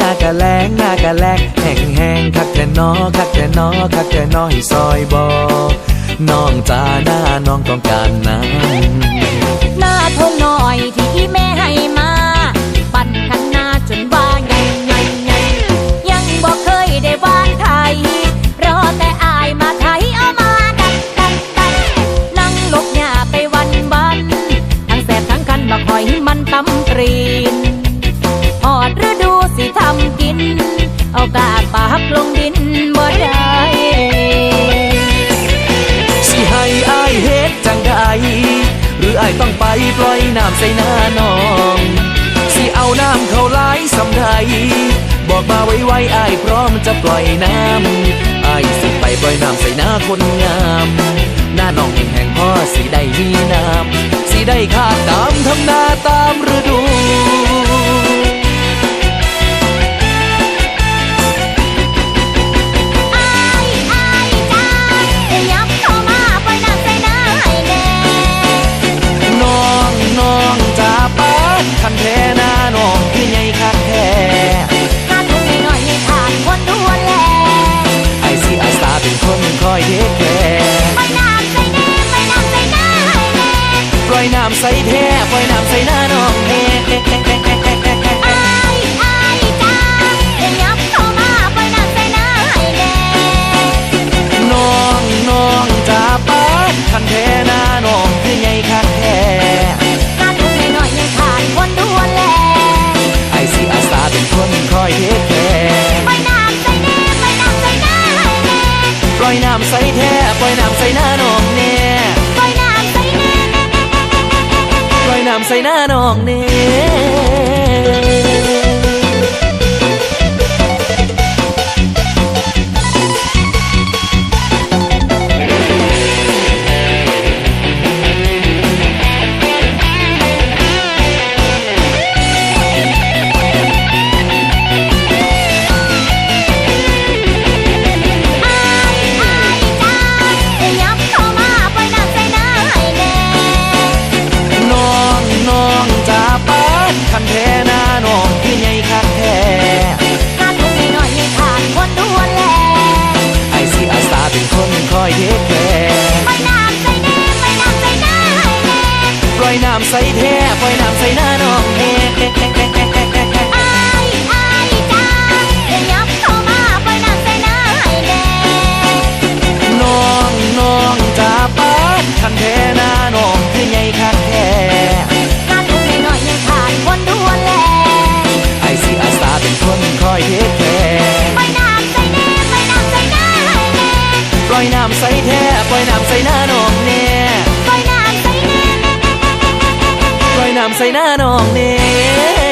น้ากะแลงหน้ากะแลงแห้งแห้งคักแต่นอคักแต่นอคักแต่นอให้ซอยบอน้องจ้าหน้าน้องต้องการน้ำหน้าทนหน่อยที่อีแม่ให้มา ปั่นขันหน้าจนว่าไงไงไงยังบอกเคยได้บ้านไทย รอแต่อายมาไทยเอามาดันดันดันนั่งลบหญ้าไปวันบันทั้งแสบทั้งคันบักหอยมันตำตรี เอากปากลงดินบ่ได้สิให้อายเฮ็ดจังใดหรืออายต้องไปปล่อยน้ำใส่หน้าน้องสิเอาน้ำเขาไหลสำใดบอกมาไว้ไว้อายพร้อมจะปล่อยน้ำอายสิไปปล่อยน้ำใส่หน้าคนงามหน้าน้องแห่งแห่งพ่อสิได้มีน้ำสิได้ข้าตามทำนาตามฤดู อยน้ำใส่แท้ปล่อยน้ำใส่หน้าน้องแน่อายอายจ้าจะยับเข้ามาปล่อยน้ำใส่หน้าให้แน่น้องน้องจ้าป้าคันแท้หน้าน้องคือใหญ่คักแท้หน้าทุ่งน้อยๆให้ผ่านคนด่วแลไอซีอาสาเป็นคนคอยเทคแคร์ปล่อยน้ำใส่แน่ปล่อยน้ำใส่หน้าปล่อยน้ำใส่แท้ปล่อยน้ำใส่หน้าน้องแน่ ปล่อยน้ำใส่หน้าน้องเน่ อยน้ำใส่แท้ปล่อยน้ำใส่หน้าน้องแน่อายอายจ้าจะยับเข้ามาปล่อยน้ำใส่หน้าให้แน่น้องน้องจ้าป้าคันแท้หน้าน้องคือใหญ่คักแท้หน้าทุ่งน้อยๆให้ผ่านคนทั่วแลไอซีอาสาเป็นคนคอยเทคแคร์ปล่อยน้ำใส่แน่ปล่อยน้ำใส่หน้าให้แน่ปล่อยน้ำใส่แท้ปล่อยน้ำใส่หน้าน้องแน่ งามใส่หน้าน้องเน่